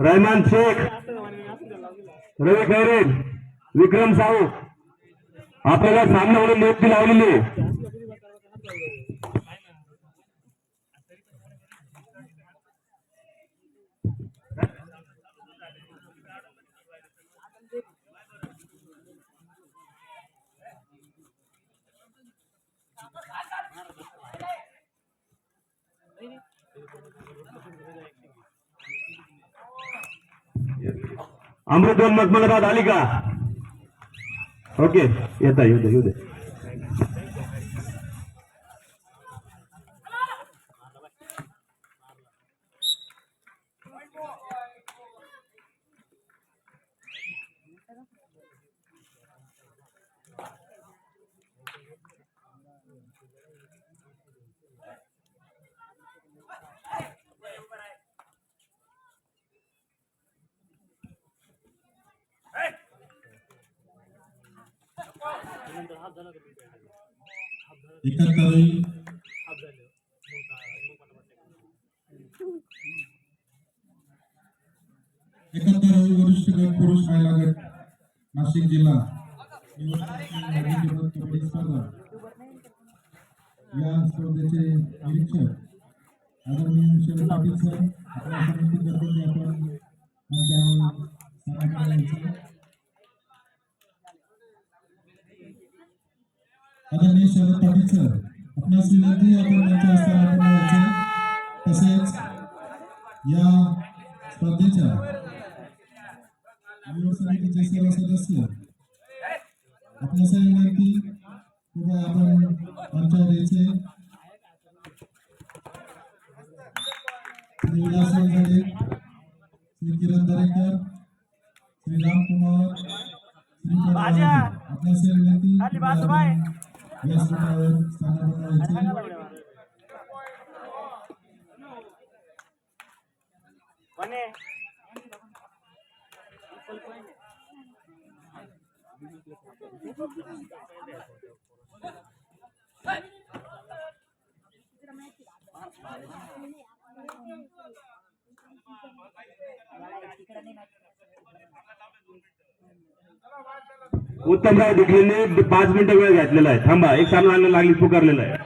रहमान शेख रवी खैरे विक्रम साहू आपल्याला सामना म्हणून नियुक्ती लावलेली अमृतवन मखमलाबाद आली का? ओके येता येऊ दे येऊ दे. एकाहत्तरावी एकाहत्तरावी वरिष्ठ गट पुरुष महिला गट नाशिक जिल्हा निवडणुकीची अजिंक्यपद कबड्डी स्पर्धा या स्पर्धेचे निरीक्षक आदरणीय शरद पाटील सर आपल्या समितीकडून आपण मंचावर आदरणीय शरद पाटील सर आपणास विनंती आपण त्यांच्या हस्ते आपण तसेच या स्पर्धेच्या निवड समितीचे सर्व सदस्य आपणास विनंती कृपया आपण यायचे श्री विलास वैगडे श्री किरण दरेकर श्री रामकुमार श्री आपणास विनंती कृपया आपण व्यासपीठावर उत्तमराव पाच मिनिटं वेळ घेतलेला आहे. थांबा एक सामना आणायला लागली पुकारलेला आहे.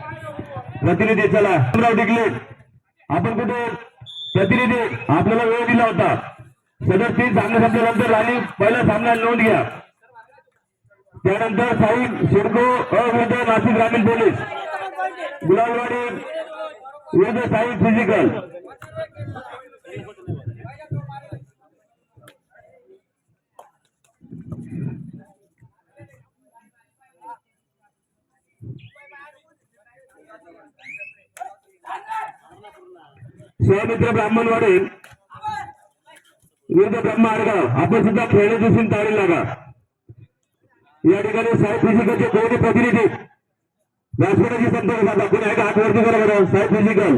प्रतिनिधी चला. उत्तमराव दिघले आपण कुठे? प्रतिनिधी आपल्याला वेळ दिला होता. सदर तीन सामने संपल्यानंतर राणी पहिला सामना नोंद घ्या. त्यानंतर साईब शिडको अवैध नाशिक ग्रामीण पोलीस. गुलाबवाडी विरुद्ध साईब फिजिकल. स्वमित्र ब्राह्मणवाडे. विरुद्ध ब्रह्मा आपण सुद्धा खेळणे दिसून ताळी लागा. या ठिकाणी साहेब फिजिकलचे कोणी प्रतिनिधी? व्यासपीठाची संपर्क साधा. कोणी आहे का? हात करा बरं. साहेब फिजिकल.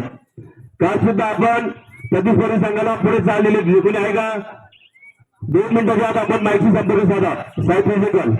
काल सुद्धा आपण प्रतिस्पर्धी संघाला पुढे चाललेले कोणी आहे का? दोन मिनिटाच्या आत आपण माहिती संपर्क साधा. साहेब फिजिकल.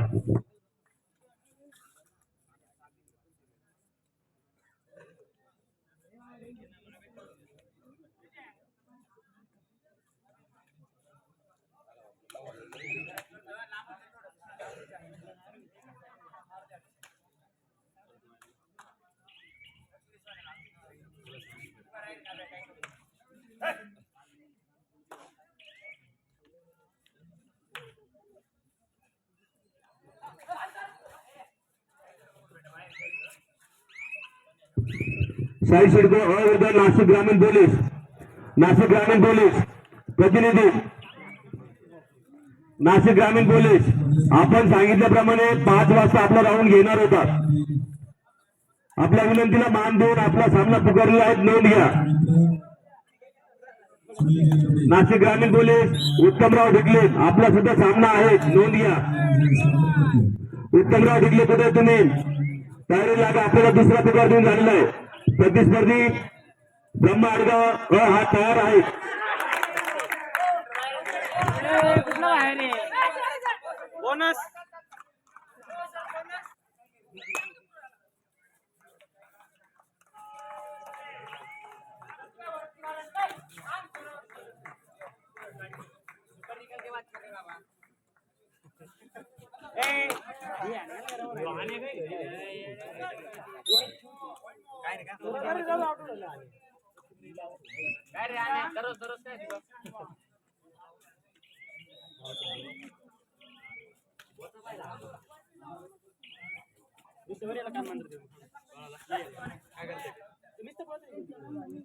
साई शिडको अविरुद्ध नाशिक ग्रामीण पोलीस. नाशिक ग्रामीण पोलीस. प्रतिनिधी. नाशिक ग्रामीण पोलीस. आपण सांगितल्याप्रमाणे पाच वाजता आपला राऊंड घेणार होता आपल्या विनंतीला मान देऊन आपला सामना पुकारलेला आहे नोंद घ्या. नाशिक ग्रामीण पोलीस उत्तमराव ढिकले आपला सुद्धा सामना आहे नोंद घ्या. उत्तमराव ढिकले कुठे तुम्ही? तयारी लागा आपल्याला दुसरा पुकार देऊन झालेला आहे. प्रतिस्पर्धी ब्रह्म आडगाव अ हा तयार आहे. बोनस.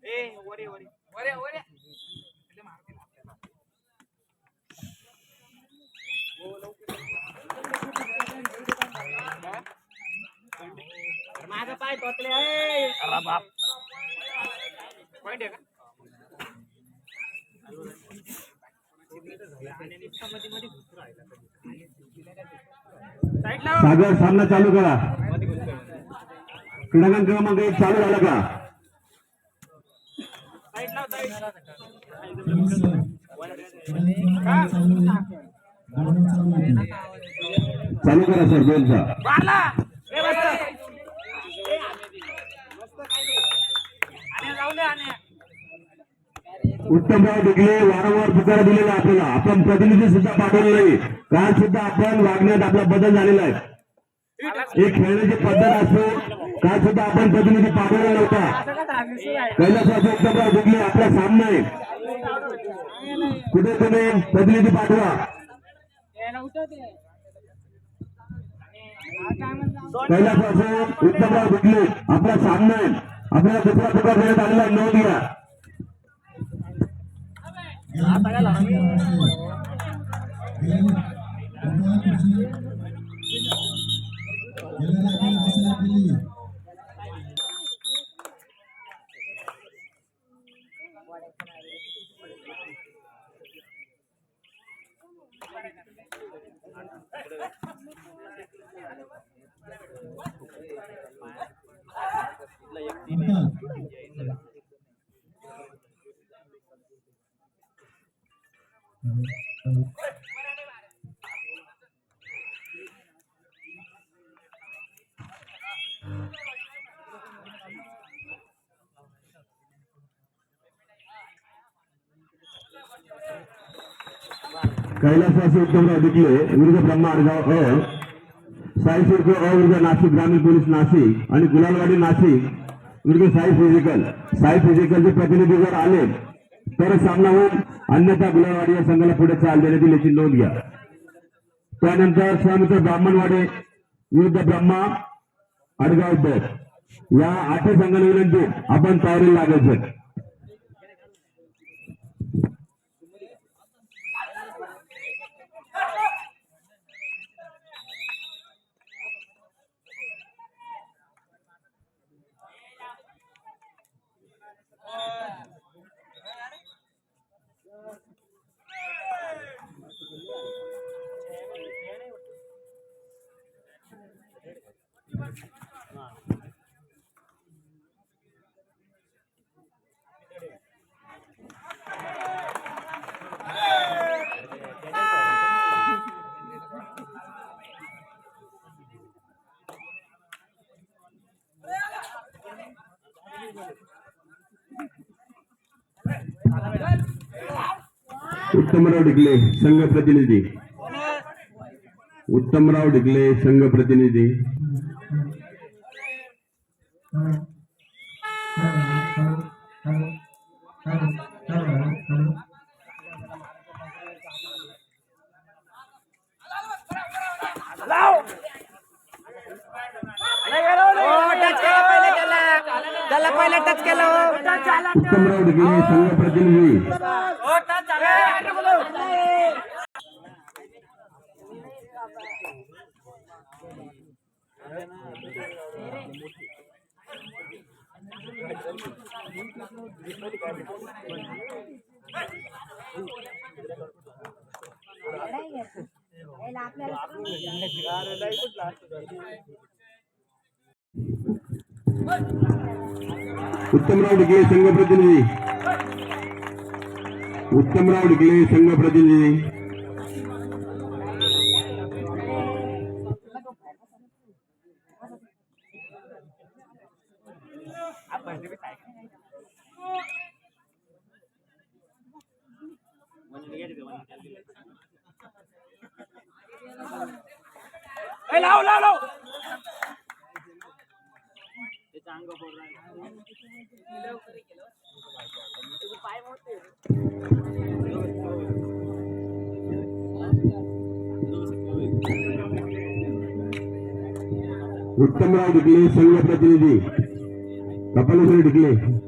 ಏ ಒರೆ ಒರೆ ಒರೆ ಒರೆ ಮಾಡ್ತೀನಿ माझा पाय टोचले का? सागर सामना चालू करा. क्रीडांगण क्रमांक एक चालू झाला का. चालू करा सर दोनचा उत्तमराव डिगले वारंवार पुकारा दिलेला आपल्याला. आपण प्रतिनिधी सुद्धा पाठवलं नाही काल सुद्धा आपण वागण्यात आपला बदल झालेला आहे. एक खेळण्याची पद्धत असतो काल सुद्धा आपण प्रतिनिधी पाठवला नव्हता कैलासवासी उत्तमराव डिगले आपला सामना आहे. कुठे तुम्ही प्रतिनिधी पाठवा? कैलासवासी उत्तमराव डिगले आपला सामना आहे. आपल्याला दुसरा पुकार देण्यात आलेला आहे नोंद घ्या कैलासवासी उद्धवराव दिखले विरुद्ध ब्रह्मा आडगाव अ साई सिडको अ विरुद्ध नाशिक ग्रामीण पोलीस नाशिक आणि गुलालवाडी नाशिक विरुद्ध साई फिजिकल साई फिजिकलचे प्रतिनिधी जर आले तरच सामना होईल. अन्यथा गुलालवाडी या संघाला पुढे चाल देण्यात येईल याची नोंद घ्या. त्यानंतर स्वामित्र ब्राह्मणवाडे विरुद्ध ब्रह्मा आडगाव ब या आठ संघाला विनंती आपण तयारी लागायचं उत्तमराव डिगले संघ प्रतिनिधी उत्तमराव डिगले संघ प्रतिनिधी त्याला पहिला टच केला उत्तमराव डिगले संघ प्रतिनिधी उत्तमराव घे संघ प्रतिनिधी उत्तमराव डिकले संघ प्रतिनिधी उत्तमराव डिकले संघ प्रतिनिधी कपालेश्वर डिकले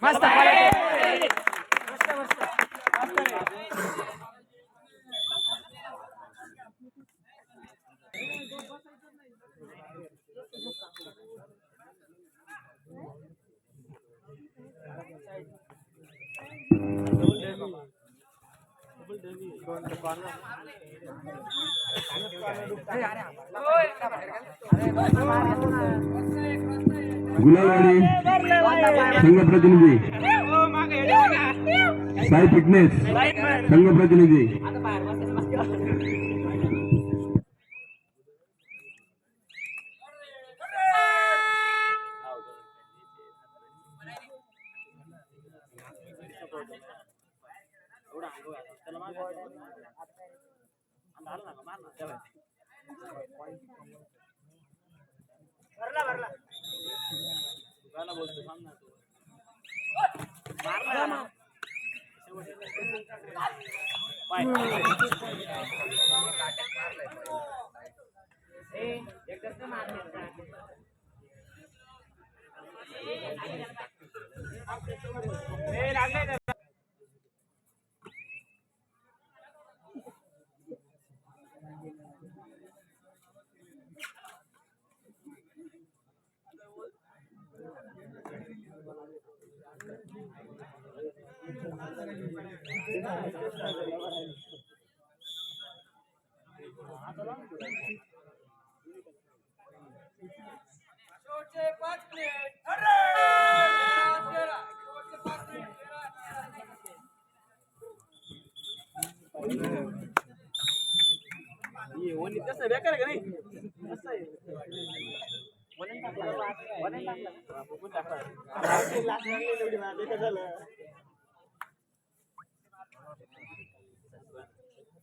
Basta, vale. गुलाबारी संघ प्रतिनिधी साई फिटनेस संघ प्रतिनिधी भरला भरला बोलतो सांग ना तू मारला लागले शेवटचे ये वनी तसं बेकार आहे का नाही कसं आहे टाकला टाकला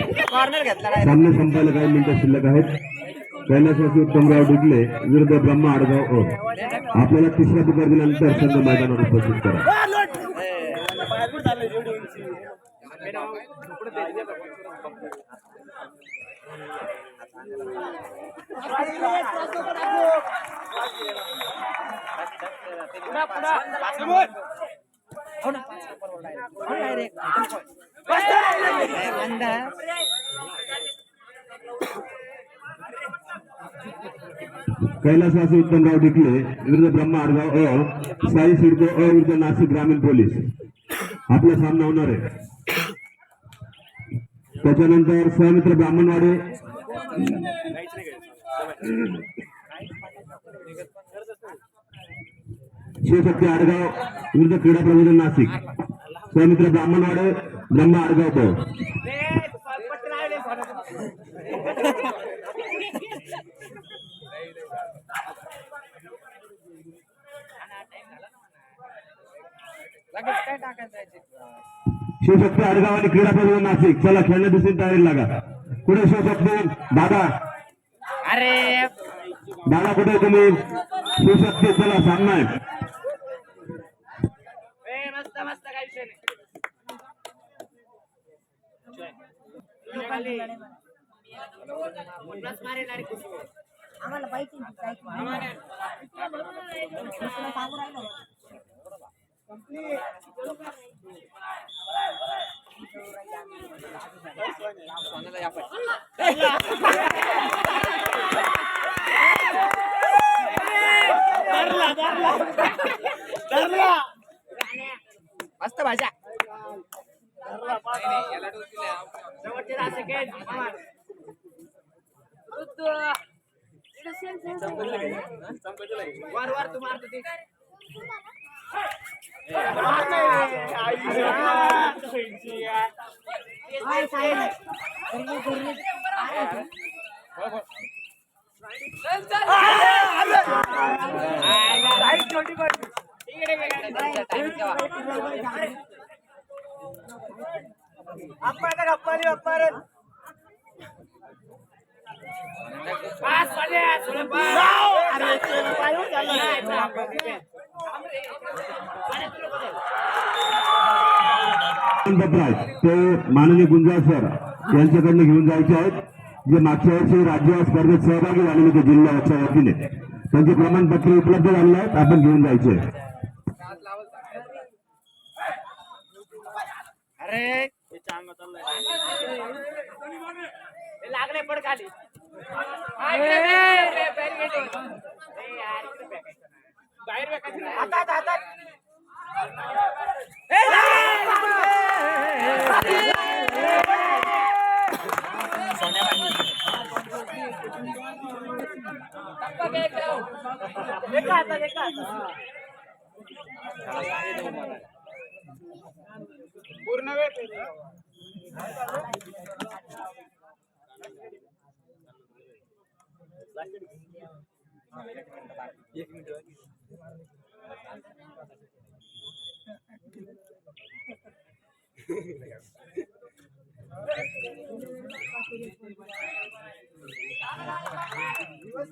सामना संपायला काही मिनिटं शिल्लक आहेत. कैलासवासी उत्तमराव डुगले विरुद्ध ब्रह्मा आडगाव आपल्याला तिसऱ्या पुकार दिल्यानंतर संघ मैदानावर उपस्थित करा पायात कुठं चाललंय एवढी उंची पुढे ते- पुढं, पुढं. समोर. कैलासवासी उत्तमराव डिकले विरुद्ध ब्रह्मा आडगाव अ साई सिडको अ विरुद्ध नाशिक ग्रामीण पोलीस. आपला सामना होणार आहे. त्याच्यानंतर स्वामित्र ब्राह्मणवाडे. शिवशक्ती आडगाव विरुद्ध क्रीडा प्रबोधन नाशिक. स्वामित्र ब्राह्मणवाडे ब्रह्मा आडगाव शिवशक्ती आडगाव आणि क्रीडा प्रबोधन नाशिक चला खेळण्या दुसरी तयारी लागा. कुठे शिवशक्ती? दादा. अरे. दादा कुठे तुम्ही? शिवशक्ती चला सामना आहे. आम्हाला पाहिजे सांगू राहिलो. धरला धरला धरला मस्त भाषा धरला पाच. शेवटचे दहा सेकंड. मार. वर वर तू मारतो ते मार नाही. आई, हा. ते माननीय गुंजाळ सर यांच्याकडनं घेऊन जायचे आहेत. जे मागच्या वर्षी राज्य स्पर्धेत सहभागी झालेले होते जिल्ह्याच्या वतीने. त्यांचे प्रमाणपत्र उपलब्ध झाले आहेत आपण घेऊन जायचे. अरे! लागले पड खाली. हा, बाहेर पूर्ण वेळ एक मिनिट.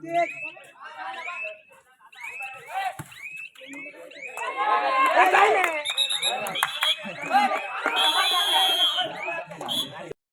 एका हातात. पूर्ण वेळ व्यवस्थित